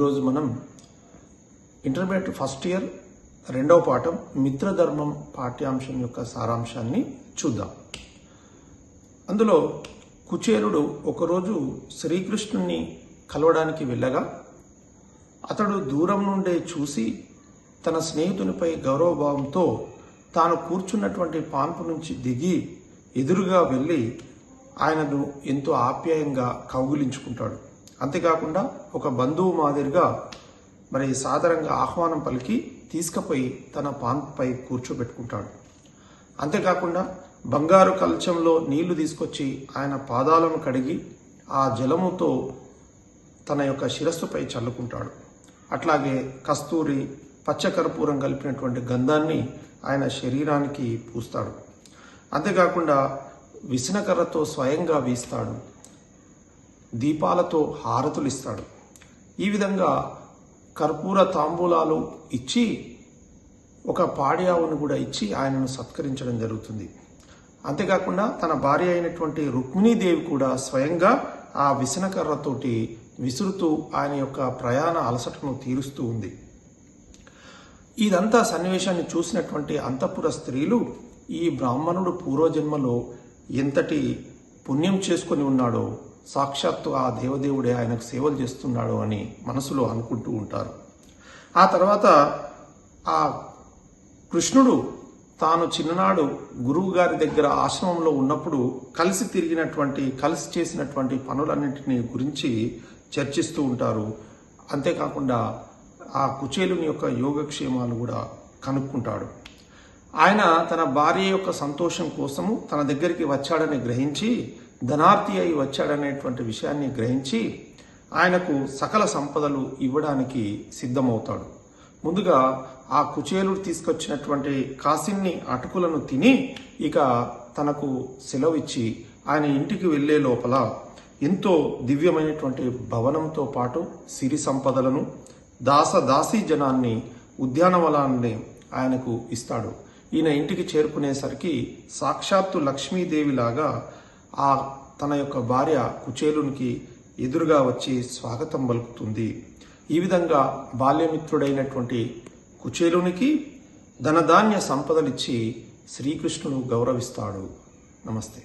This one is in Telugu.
ఈరోజు మనం ఇంటర్మీడియట్ ఫస్ట్ ఇయర్ రెండవ పాఠం మిత్రధర్మం పాఠ్యాంశం యొక్క సారాంశాన్ని చూద్దాం. అందులో కుచేరుడు ఒకరోజు శ్రీకృష్ణుని కలవడానికి వెళ్ళగా అతడు దూరం నుండే చూసి తన స్నేహితునిపై గౌరవభావంతో తాను కూర్చున్నటువంటి పాన్పు నుంచి దిగి ఎదురుగా వెళ్ళి ఆయనను ఎంతో ఆప్యాయంగా కౌగిలించుకుంటాడు. అంతేకాకుండా ఒక బంధువు మాదిరిగా మరి సాధారణంగా ఆహ్వానం పలికి తీసుకుపోయి తన పాన్పై కూర్చోబెట్టుకుంటాడు. అంతేకాకుండా బంగారు కలచంలో నీళ్ళు తీసుకొచ్చి ఆయన పాదాలను కడిగి ఆ జలముతో తన యొక్క శిరస్సుపై చల్లుకుంటాడు. అట్లాగే కస్తూరి పచ్చకర్పూరం కలిపినటువంటి గంధాన్ని ఆయన శరీరానికి పూస్తాడు. అంతేకాకుండా విసనకర్రతో స్వయంగా వీస్తాడు. దీపాలతో హారతులు ఇస్తాడు ఈ విధంగా కర్పూర తాంబూలాలు ఇచ్చి ఒక పాడి ఆవును కూడా ఇచ్చి ఆయనను సత్కరించడం జరుగుతుంది. అంతేకాకుండా తన భార్య అయినటువంటి రుక్మిణీదేవి కూడా స్వయంగా ఆ విసనకర్రతోటి విసురుతూ ఆయన యొక్క ప్రయాణ అలసటను తీరుస్తూ ఉంది. ఇదంతా సన్నివేశాన్ని చూసినటువంటి అంతఃపుర స్త్రీలు ఈ బ్రాహ్మణుడు పూర్వజన్మలో ఎంతటి పుణ్యం చేసుకొని ఉన్నాడో సాక్షాత్తు ఆ దేవదేవుడే ఆయనకు సేవలు చేస్తున్నాడు అని మనసులో అనుకుంటూ ఉంటారు. ఆ తర్వాత ఆ కృష్ణుడు తాను చిన్ననాడు గురువు గారి దగ్గర ఆశ్రమంలో ఉన్నప్పుడు కలిసి తిరిగినటువంటి కలిసి చేసినటువంటి పనులన్నింటినీ గురించి చర్చిస్తూ ఉంటారు. అంతేకాకుండా ఆ కుచేలుని యొక్క యోగక్షేమాలు కూడా కనుక్కుంటాడు. ఆయన తన భార్య యొక్క సంతోషం కోసము తన దగ్గరికి వచ్చాడని గ్రహించి ధనార్థి అయి వచ్చాడనేటువంటి విషయాన్ని గ్రహించి ఆయనకు సకల సంపదలు ఇవ్వడానికి సిద్ధమవుతాడు. ముందుగా ఆ కుచేలుడు తీసుకొచ్చినటువంటి కాసిన్ని అటుకులను తిని ఇక తనకు సెలవిచ్చి ఆయన ఇంటికి వెళ్ళే లోపల ఎంతో దివ్యమైనటువంటి భవనంతో పాటు సిరి సంపదలను దాస దాసీ జనాన్ని ఉద్యానవనాన్ని ఆయనకు ఇస్తాడు. ఈయన ఇంటికి చేరుకునేసరికి సాక్షాత్తు లక్ష్మీదేవిలాగా ఆ తన యొక్క భార్య కుచేలునికి ఎదురుగా వచ్చి స్వాగతం పలుకుతుంది. ఈ విధంగా బాల్యమిత్రుడైనటువంటి కుచేలునికి ధనధాన్య సంపదలిచ్చి శ్రీకృష్ణుడు గౌరవిస్తాడు. నమస్తే.